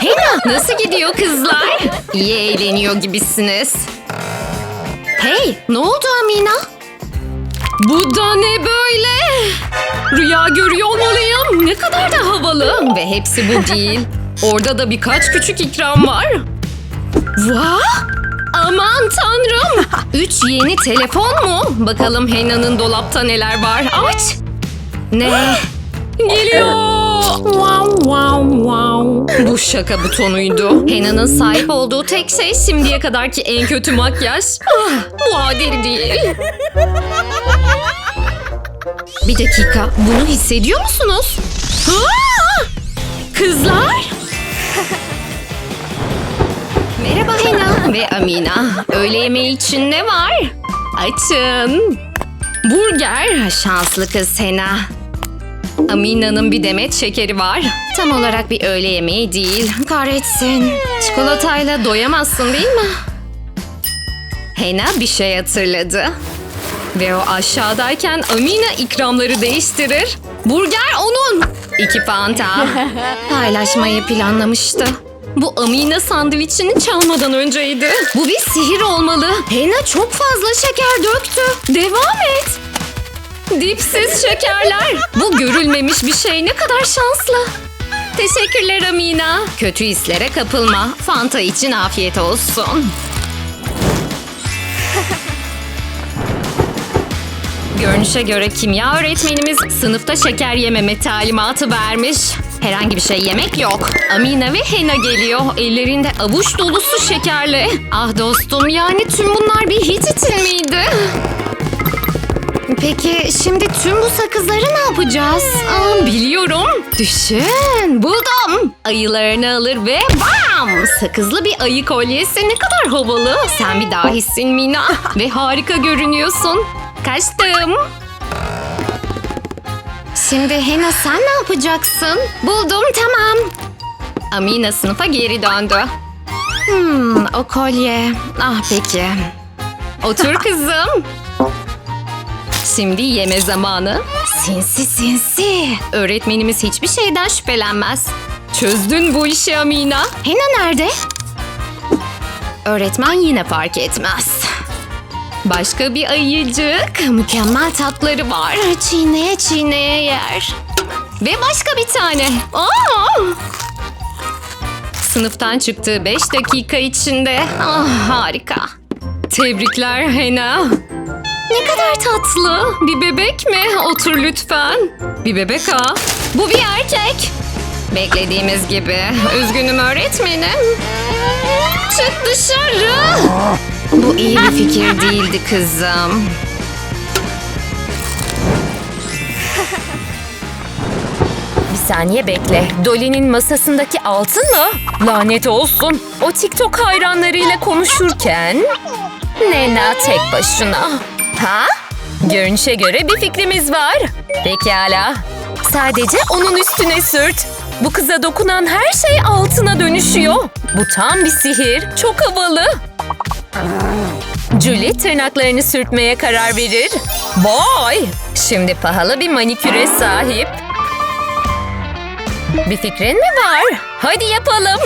Hena nasıl gidiyor kızlar? İyi eğleniyor gibisiniz. Hey, ne oldu Amina? Bu da ne böyle? Rüya görüyor olmalıyım. Ne kadar da havalı. Ve hepsi bu değil. Orada da birkaç küçük ikram var. Vah! Aman tanrım! Üç yeni telefon mu? Bakalım Hena'nın dolapta neler var. Aç! Ne? Geliyor! Bu şaka butonuydu. Hena'nın sahip olduğu tek şey şimdiye kadarki en kötü makyaj. Ah, bu adil değil. Bir dakika, bunu hissediyor musunuz? Aa! Kızlar! Merhaba Hena ve Amina. Öğle yemeği için ne var? Açın. Burger. Şanslı kız Hena. Amina'nın bir demet şekeri var. Tam olarak bir öğle yemeği değil. Kahretsin. Çikolatayla doyamazsın değil mi? Hena bir şey hatırladı. Ve o aşağıdayken Amina ikramları değiştirir. Burger onun. İki fanta. Paylaşmayı planlamıştı. Bu Amina sandviçini çalmadan önceydi. Bu bir sihir olmalı. Hena çok fazla şeker döktü. Devam et. Dipsiz şekerler. Bu görülmemiş bir şey. Ne kadar şanslı. Teşekkürler Amina. Kötü hislere kapılma. Fanta için afiyet olsun. Görünüşe göre kimya öğretmenimiz sınıfta şeker yememe talimatı vermiş. Herhangi bir şey yemek yok. Amina ve Hena geliyor. Ellerinde avuç dolusu şekerle. Ah dostum yani tüm bunlar bir hiç için miydi? Peki şimdi tüm bu sakızları ne yapacağız? Aa, biliyorum. Düşün. Buldum. Ayılarını alır ve bam! Sakızlı bir ayı kolyesi ne kadar havalı. Sen bir dahisin Mina. ve harika görünüyorsun. Kaçtım. Şimdi Hena sen ne yapacaksın? Buldum tamam. Amina sınıfa geri döndü. Hmm, o kolye. Ah peki. Otur kızım. Şimdi yeme zamanı. Sinsi sinsi. Öğretmenimiz hiçbir şeyden şüphelenmez. Çözdün bu işi Amina. Hena nerede? Öğretmen yine fark etmez. Başka bir ayıcık. Mükemmel tatları var. Çiğneye çiğneye yer. Ve başka bir tane. Aa! Sınıftan çıktığı 5 dakika içinde. Ah harika. Tebrikler Hena. Ne kadar tatlı. Bir bebek mi? Otur lütfen. Bir bebek ha. Bu bir erkek. Beklediğimiz gibi. Üzgünüm öğretmenim. Çık dışarı. Bu iyi bir fikir değildi kızım. Bir saniye bekle. Dolly'nin masasındaki altın mı? Lanet olsun. O TikTok hayranlarıyla konuşurken... Nena tek başına. Ha? Görünüşe göre bir fikrimiz var. Pekala. Sadece onun üstüne sürt. Bu kıza dokunan her şey altına dönüşüyor. Bu tam bir sihir. Çok havalı. Julie tırnaklarını sürtmeye karar verir. Vay! Şimdi pahalı bir maniküre sahip. Bir fikrin mi var? Hadi yapalım.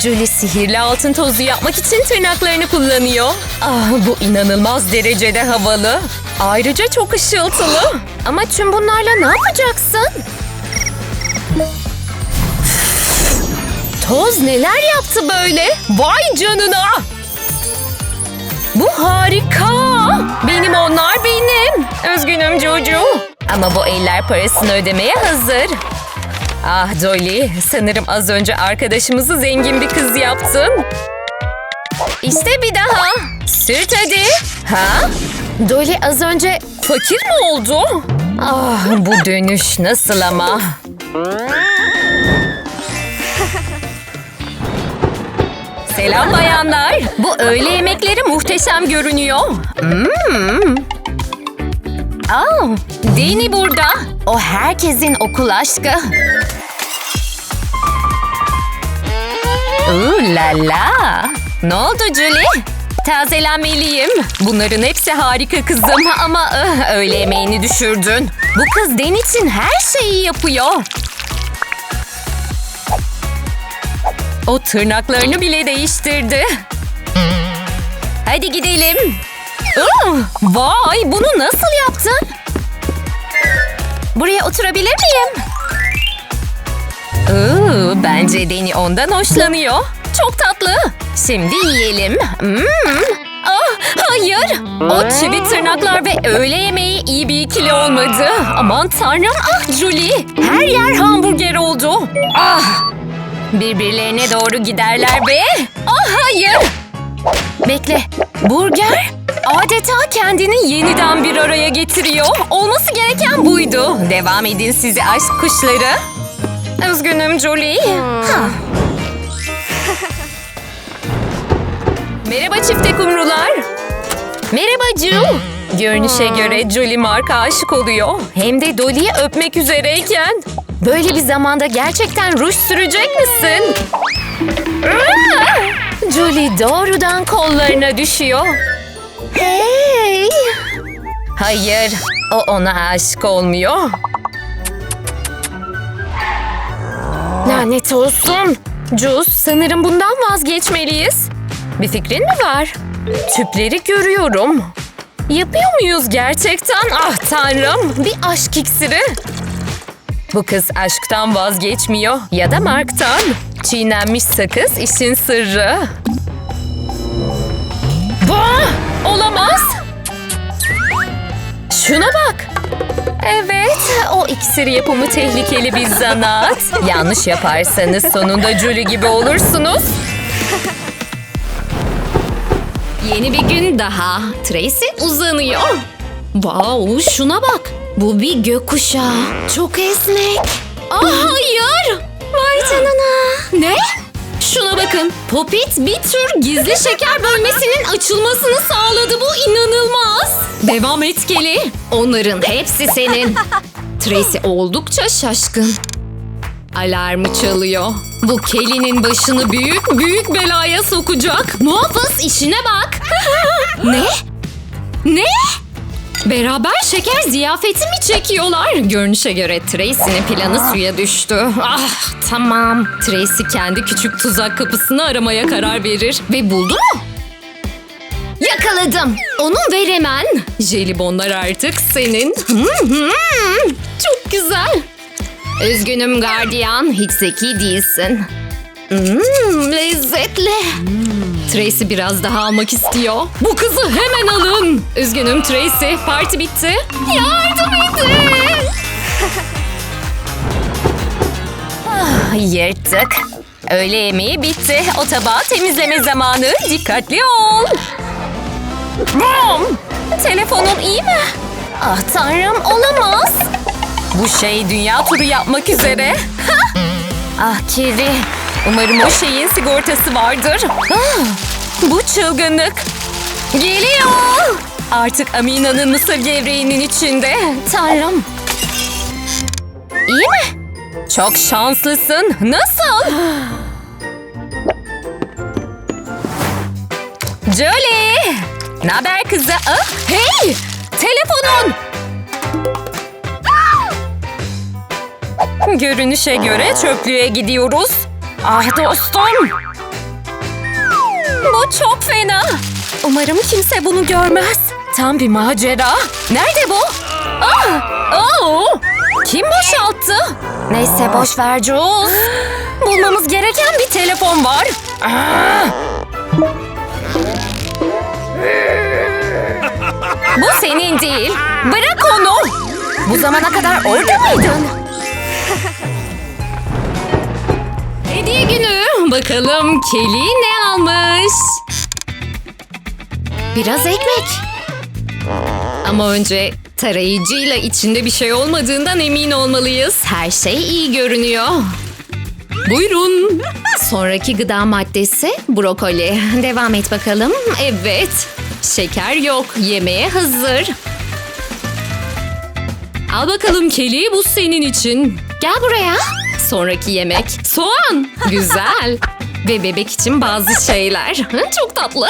Julie sihirli altın tozu yapmak için tırnaklarını kullanıyor. Ah bu inanılmaz derecede havalı. Ayrıca çok ışıltılı. Ama tüm bunlarla ne yapacaksın? Toz neler yaptı böyle? Vay canına! Bu harika. Benim onlar benim. Üzgünüm Jojo. Ama bu eller parasını ödemeye hazır. Ah Dolly, sanırım az önce arkadaşımızı zengin bir kız yaptın. İşte bir daha. Sürt hadi. Ha? Dolly az önce fakir mi oldu? Ah bu dönüş nasıl ama? Selam bayanlar. Bu öğle yemekleri muhteşem görünüyor. Hmm. Aa, Deni burada. O herkesin okul aşkı. Ooh la la. Ne oldu Julie? Tazelenmeliyim. Bunların hepsi harika kızım ama ıh, öğle yemeğini düşürdün. Bu kız Den için her şeyi yapıyor. O tırnaklarını bile değiştirdi. Hadi gidelim. Aa, vay bunu nasıl yaptın? Buraya oturabilir miyim? Iı, bence Deni ondan hoşlanıyor. Çok tatlı. Şimdi yiyelim. Hmm. Ah, hayır. O çivi tırnaklar ve öğle yemeği iyi bir ikili olmadı. Aman tanrım ah Julie. Her yer hamburger oldu. Ah. Birbirlerine doğru giderler ve... Ah hayır. Bekle. Burger adeta kendini yeniden bir araya getiriyor. Olması gereken buydu. Devam edin sizi aşk kuşları. Üzgünüm Julie. Ha. Merhaba çifte kumrular. Merhaba Ju. Görünüşe göre Julie Mark'a aşık oluyor. Hem de Dolly'yi öpmek üzereyken. Böyle bir zamanda gerçekten ruj sürecek misin? Julie doğrudan kollarına düşüyor. Hey! Hayır, o ona aşık olmuyor. Lanet olsun. Cuz, sanırım bundan vazgeçmeliyiz. Bir fikrin mi var? Tüpleri görüyorum. Yapıyor muyuz gerçekten? Ah tanrım, bir aşk iksiri. Bu kız aşktan vazgeçmiyor ya da Mark'tan. Çiğnenmiş sakız işin sırrı. Bah! Olamaz. Şuna bak. Evet, o iksir yapımı tehlikeli bir zanaat. Yanlış yaparsanız sonunda Julie gibi olursunuz. Yeni bir gün daha. Tracy uzanıyor. Wow, şuna bak. Bu bir gökkuşağı. Çok esnek. Ah hayır. Vay canına. Ne? Şuna bakın. Popit bir tür gizli şeker bölmesinin açılmasını sağladı. Bu inanılmaz. Devam et Kelly. Onların hepsi senin. Tracy oldukça şaşkın. Alarmı çalıyor. Bu Kelly'nin başını büyük büyük belaya sokacak. Muhafız işine bak. ne? Ne? Beraber şeker ziyafeti mi çekiyorlar? Görünüşe göre Tracy'nin planı suya düştü. Ah tamam. Tracy kendi küçük tuzak kapısını aramaya karar verir. Ve buldu mu? Yakaladım. Onu ver hemen. Jelibonlar artık senin. Hmm, hmm. Çok güzel. Üzgünüm gardiyan, hiç zeki değilsin. Mmm, lezzetli. Tracy biraz daha almak istiyor. Bu kızı hemen alın. Üzgünüm Tracy, parti bitti. Yardım edin. Yırttık. Öğle yemeği bitti. O tabağı temizleme zamanı. Dikkatli ol. Bom! Telefonun iyi mi? Ah tanrım olamaz. Bu şey dünya turu yapmak üzere. Ah Kiri. Umarım o şeyin sigortası vardır. Bu çılgınlık. Geliyor. Artık Amina'nın mısır gevreğinin içinde. Tanrım. İyi mi? Çok şanslısın. Nasıl? Jolie! Ne haber kızı? Ah, hey! Telefonun! Görünüşe göre çöplüğe gidiyoruz. Ah dostum! Bu çok fena. Umarım kimse bunu görmez. Tam bir macera. Nerede bu? Ah! Oh! Kim boşalttı? Neyse boş ver Jules. Bulmamız gereken bir telefon var. Ah! Bu senin değil. Bırak onu. Bu zamana kadar orada mıydın? Hediye günü. Bakalım Kelly ne almış? Biraz ekmek. Ama önce tarayıcıyla içinde bir şey olmadığından emin olmalıyız. Her şey iyi görünüyor. Buyurun. Sonraki gıda maddesi brokoli. Devam et bakalım. Evet. Şeker yok. Yemeğe hazır. Al bakalım Kelly bu senin için. Gel buraya. Sonraki yemek soğan. Güzel. Ve bebek için bazı şeyler. Çok tatlı.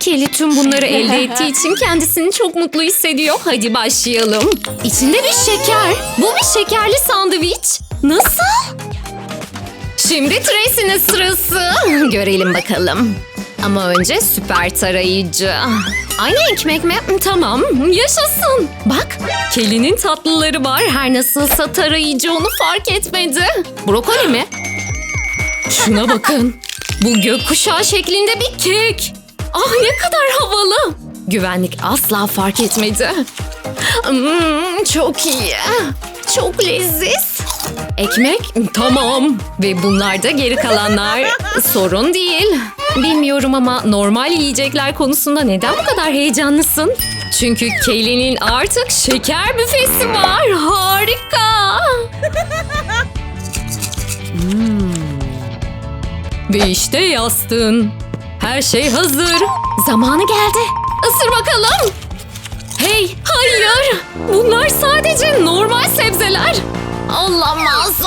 Kelly tüm bunları elde ettiği için kendisini çok mutlu hissediyor. Hadi başlayalım. İçinde bir şeker. Bu bir şekerli sandviç. Nasıl? Şimdi Tracy'nin sırası. Görelim bakalım. Ama önce süper tarayıcı. Aynı ekmek mi? Tamam, yaşasın. Bak, Kelly'nin tatlıları var. Her nasılsa tarayıcı onu fark etmedi. Brokoli mi? Şuna bakın. Bu gökkuşağı şeklinde bir kek. Ah ne kadar havalı. Güvenlik asla fark etmedi. Hmm, çok iyi. Çok leziz. Ekmek tamam. Ve bunlar da geri kalanlar. Sorun değil. Bilmiyorum ama normal yiyecekler konusunda neden bu kadar heyecanlısın? Çünkü Kelly'nin artık şeker büfesi var. Harika. Ve işte yastığın. Her şey hazır. Zamanı geldi. Isır bakalım. Hey, hayır. Bunlar sadece normal sebzeler. Olamaz.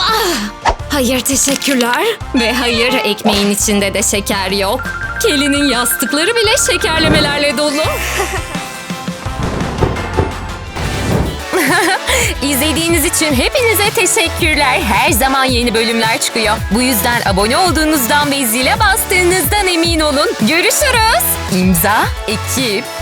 Hayır, teşekkürler. Ve hayır, ekmeğin içinde de şeker yok. Kelly'nin yastıkları bile şekerlemelerle dolu. İzlediğiniz için hepinize teşekkürler. Her zaman yeni bölümler çıkıyor. Bu yüzden abone olduğunuzdan ve zile bastığınızdan emin olun. Görüşürüz. İmza ekip.